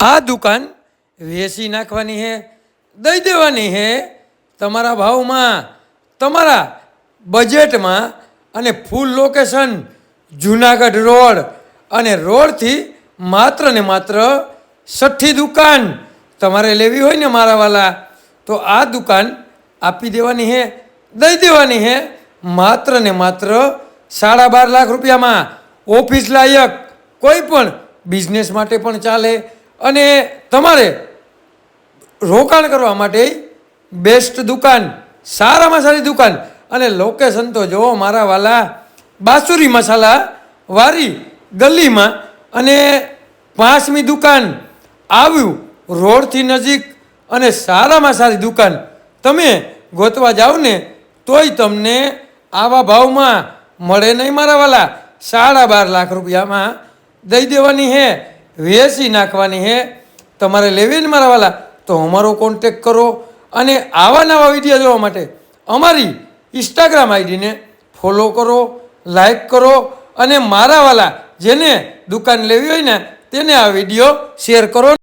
આ દુકાન વેચી નાખવાની છે દઈ દેવાની હે. તમારા ભાવમાં, તમારા બજેટમાં અને ફૂલ લોકેશન જુનાગઢ રોડ અને રોડથી માત્ર ને માત્ર છઠ્ઠી દુકાન તમારે લેવી હોય ને મારા વાલા, તો આ દુકાન આપી દેવાની છે દઈ દેવાની છે માત્ર ને માત્ર સાડા બાર લાખ રૂપિયામાં ઓફિસ લાયક કોઈ પણ બિઝનેસ માટે પણ ચાલે. અને તમારે રોકાણ કરવા માટે બેસ્ટ દુકાન, સારામાં સારી દુકાન. અને લોકેશન તો જુઓ મારા વાલા બાસુરી મસાલા વારી ગલીમાં અને પાંચમી દુકાન આવ્યું રોડથી નજીક અને સારામાં સારી દુકાન. તમે ગોતવા જાઓ ને તોય તમને આવા ભાવમાં મળે નહીં મારા વાલા. સાડા બાર લાખ રૂપિયામાં દઈ દેવાની હે. વેચી નાખવાની હે. તમારે લેવી ને મારા વાલા, તો અમારો કોન્ટેક કરો અને આવા નવા વીડિયો જોવા માટે અમારી ઇન્સ્ટાગ્રામ આઈડીને ફોલો કરો લાઈક કરો અને મારા વાલા જેને દુકાન લેવી હોય ને, તેને આ વીડિયો શેર કરો.